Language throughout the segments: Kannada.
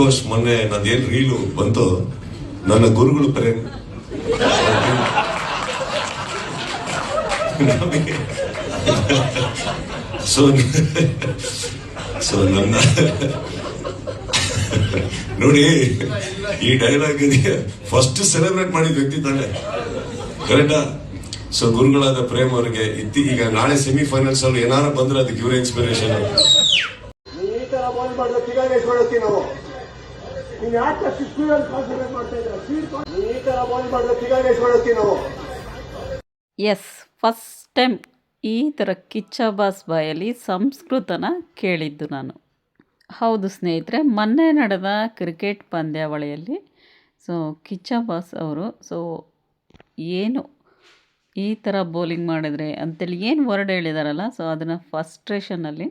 ಅಫ್ಕೋರ್ಸ್ ಮೊನ್ನೆ ನಂದೇನು ರೀಲು ಬಂತು, ನನ್ನ ಗುರುಗಳು ಪ್ರೇಮ್ ಸೊ ಸೊ ನನ್ನ, ನೋಡಿ, ಈ ಡೈಲಾಗ್ ಫಸ್ಟ್ ಸೆಲೆಬ್ರೇಟ್ ಮಾಡಿದ ವ್ಯಕ್ತಿ ತಾನೆ. ಕರೆಕ್ಟಾ ಸೊ ಗುರುಗಳಾದ ಪ್ರೇಮ್ ಅವರಿಗೆ ಇತ್ತಿ, ಈಗ ನಾಳೆ ಸೆಮಿಫೈನಲ್ಸ್ ಅಲ್ಲಿ ಏನಾರ ಬಂದ್ರೆ ಅದಕ್ಕೆ ಇವರೇ ಇನ್ಸ್ಪಿರೇಷನ್ ನೀವು. ಯಾಕೆ ಮಾಡ್ತಾ ಈ ತರ ಬಾಲ್ ಮಾಡಿದ್ರೆ ನಾವು ಎಸ್ ಫಸ್ಟ್ ಟೈಮ್ ಈ ಥರ ಕಿಚ್ಚ ಬಾಸ್ ಬಾಯಲ್ಲಿ ಸಂಸ್ಕೃತನ ಕೇಳಿದ್ದು ನಾನು. ಹೌದು ಸ್ನೇಹಿತರೆ, ಮೊನ್ನೆ ನಡೆದ ಕ್ರಿಕೆಟ್ ಪಂದ್ಯಾವಳಿಯಲ್ಲಿ ಸೊ ಕಿಚ್ಚ ಬಾಸ್ ಅವರು ಸೊ ಏನು ಈ ಥರ ಬೌಲಿಂಗ್ ಮಾಡಿದರೆ ಅಂತೇಳಿ ಏನು ವರ್ಡ್ ಹೇಳಿದಾರಲ್ಲ ಸೊ ಅದನ್ನು ಫಸ್ಟ್ರೇಷನಲ್ಲಿ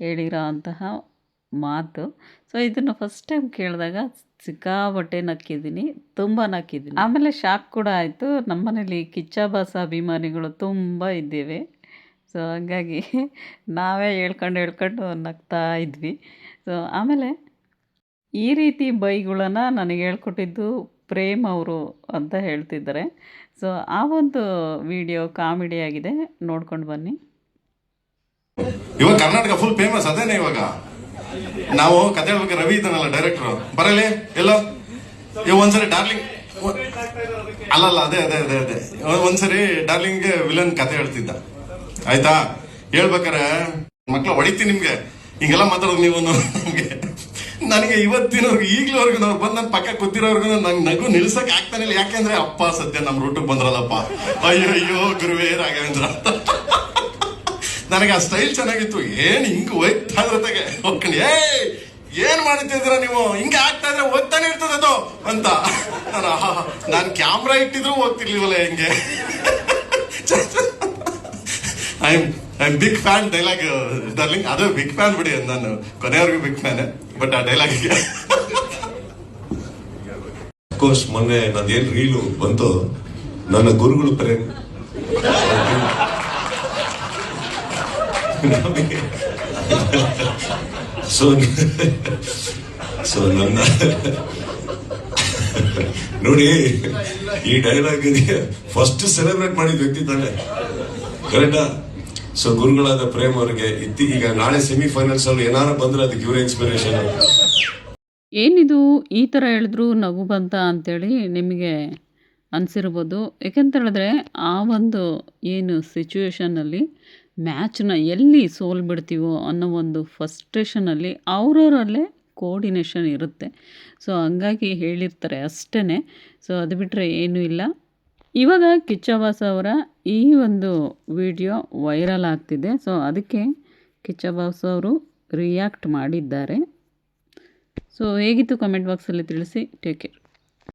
ಹೇಳಿರೋ ಅಂತಹ ಮಾತು. ಸೊ ಇದನ್ನು ಫಸ್ಟ್ ಟೈಮ್ ಕೇಳಿದಾಗ ಸಿಕ್ಕಾಬಟ್ಟೆ ನಕ್ಕಿದ್ದೀನಿ, ತುಂಬ ನಕ್ಕಿದ್ದೀನಿ. ಆಮೇಲೆ ಶಾಕ್ ಕೂಡ ಆಯಿತು. ನಮ್ಮನೇಲಿ ಕಿಚ್ಚ ಬಾಸ್ ಅಭಿಮಾನಿಗಳು ತುಂಬ ಇದ್ದೇವೆ. ಸೊ ಹಾಗಾಗಿ ನಾವೇ ಹೇಳ್ಕೊಂಡು ಹೇಳ್ಕೊಂಡು ನಗ್ತಾ ಇದ್ವಿ. ಸೊ ಆಮೇಲೆ ಈ ರೀತಿ ಬೈಗಳನ್ನು ನನಗೆ ಹೇಳ್ಕೊಟ್ಟಿದ್ದು ಪ್ರೇಮ್ ಅವರು ಅಂತ ಹೇಳ್ತಿದ್ದಾರೆ. ಸೊ ಆ ಒಂದು ವಿಡಿಯೋ ಕಾಮಿಡಿ ಆಗಿದೆ. ನೋಡ್ಕೊಂಡು ಬನ್ನಿ. ಇವಾಗ ಕರ್ನಾಟಕ ಫುಲ್ ಫೇಮಸ್ ಅದೇನೆ ಇವಾಗ? ನಾವು ಕತೆ ಹೇಳ್ಬೇಕು ರವಿ ಇದ್ದಾನಲ್ಲ ಡೈರೆಕ್ಟರ್ ಬರಲಿ, ಎಲ್ಲೋ? ಒಂದ್ಸರಿ ಡಾರ್ಲಿಂಗ್ ಅಲ್ಲಲ್ಲ ಅದೇ ಅದೇ ಅದೇ ಅದೇ. ಒಂದ್ಸರಿ ಡಾರ್ಲಿಂಗ್ಗೆ ವಿಲನ್ ಕತೆ ಹೇಳ್ತಿದ್ದ. ಆಯ್ತಾ? ಹೇಳ್ಬೇಕಾರೆ ಮಕ್ಳು ಹೊಡಿತೀನಿ ನಿಮ್ಗೆ. ಹಿಂಗೆಲ್ಲ ಮಾತಾಡೋದು ನೀವು ನಮ್ಗೆ ನನಗೆ ಇವತ್ತಿನವ್ರಿಗೆ, ಈಗ್ಲವರೆಗೂ ನಾವು ಬಂದು ನನ್ನ ಪಕ್ಕ ಕೂತಿರೋರ್ಗು ನಂಗೆ ನಗು ನಿಲ್ಸಕ್ ಆಗ್ತಾನೆ ಇಲ್ಲ. ಯಾಕೆಂದ್ರೆ ಅಪ್ಪ ಸದ್ಯ ನಮ್ ರೂಟಿಗೆ ಬಂದ್ರಲ್ಲಪ್ಪ. ಅಯ್ಯೋ ಅಯ್ಯೋ ಗುರುವೇ ರಾಘವೇಂದ್ರ. ಅಂತ ನನಗೆ ಆ ಸ್ಟೈಲ್ ಚೆನ್ನಾಗಿತ್ತು. ಏನ್ ಹಿಂಗ್ ಹೋಯ್ತಾ ಇದ್ರತೆಗೆ ಹೋಗ್ಕೊಂಡು ಏ ಏನ್ ಮಾಡ್ತಿದ್ರ ನೀವು? ಹಿಂಗೆ ಆಗ್ತಾ ಇದ್ರೆ ಓದ್ತಾನೆ ಇರ್ತದ ಅದು ಅಂತ. ನಾನು ಕ್ಯಾಮ್ರಾ ಇಟ್ಟಿದ್ರು ಓದ್ತಿರ್ಲಿಲ್ಲ ಹಿಂಗೆ? I am I am big fan dialogue darling ಅದು ಬಿಗ್ ಫ್ಯಾನ್ ಬಿಡಿ ನಾನು ಕೊನೆಯವರೆಗೂ ಬಿಗ್ ಫ್ಯಾನ್ ಬಟ್ ಆ ಡೈಲಾಗಿಗೆ ಕೋರ್ಸ್ ಮೊನ್ನೆ ನಂದೇನು ರೀಲು ಬಂತು ನನ್ನ ಗುರುಗಳು ಪ್ರೇಮ್ ಸೊ ಸೊ ನನ್ನ ನೋಡಿ, ಈ ಡೈಲಾಗ್ ಫಸ್ಟ್ ಸೆಲೆಬ್ರೇಟ್ ಮಾಡಿದ ವ್ಯಕ್ತಿ ತಾನೆ. ಕರೆಕ್ಟಾ ಸೊ ಗುರುಗಳಾದ ಪ್ರೇಮ್ ಅವರಿಗೆ ಇತ್ತಿ, ಈಗ ನಾಳೆ ಸೆಮಿಫೈನಲ್ಸ್ ಅಲ್ಲಿ ಏನಾರ ಬಂದ್ರೆ ಅದಕ್ಕೆ ಇನ್ಸ್ಪಿರೇಷನ್ ಏನಿದು? ಈ ಥರ ಹೇಳಿದ್ರು ನಗು ಬಂತ ಅಂತೇಳಿ ನಿಮಗೆ ಅನಿಸಿರ್ಬೋದು. ಯಾಕೆಂತ ಹೇಳಿದ್ರೆ, ಆ ಒಂದು ಏನು ಸಿಚುವೇಶನಲ್ಲಿ ಮ್ಯಾಚ್ನ ಎಲ್ಲಿ ಸೋಲ್ಬಿಡ್ತೀವೋ ಅನ್ನೋ ಒಂದು ಫಸ್ಟ್ರೇಷನಲ್ಲಿ ಅವ್ರವರಲ್ಲೇ ಕೋರ್ಡಿನೇಷನ್ ಇರುತ್ತೆ. ಸೊ, ಹಂಗಾಗಿ ಹೇಳಿರ್ತಾರೆ ಅಷ್ಟೇ ಸೊ, ಅದು ಬಿಟ್ಟರೆ ಏನೂ ಇಲ್ಲ. ಇವಾಗ ಕಿಚ್ಚಬಾಸ್ ಅವರ ಈ ಒಂದು ವಿಡಿಯೋ ವೈರಲ್ ಆಗ್ತಿದೆ. ಸೊ, ಅದಕ್ಕೆ ಕಿಚ್ಚಬಾಸ್ ಅವರು ರಿಯಾಕ್ಟ್ ಮಾಡಿದ್ದಾರೆ. ಸೊ, ಹೇಗಿತ್ತು ಕಮೆಂಟ್ ಬಾಕ್ಸಲ್ಲಿ ತಿಳಿಸಿ. Take care.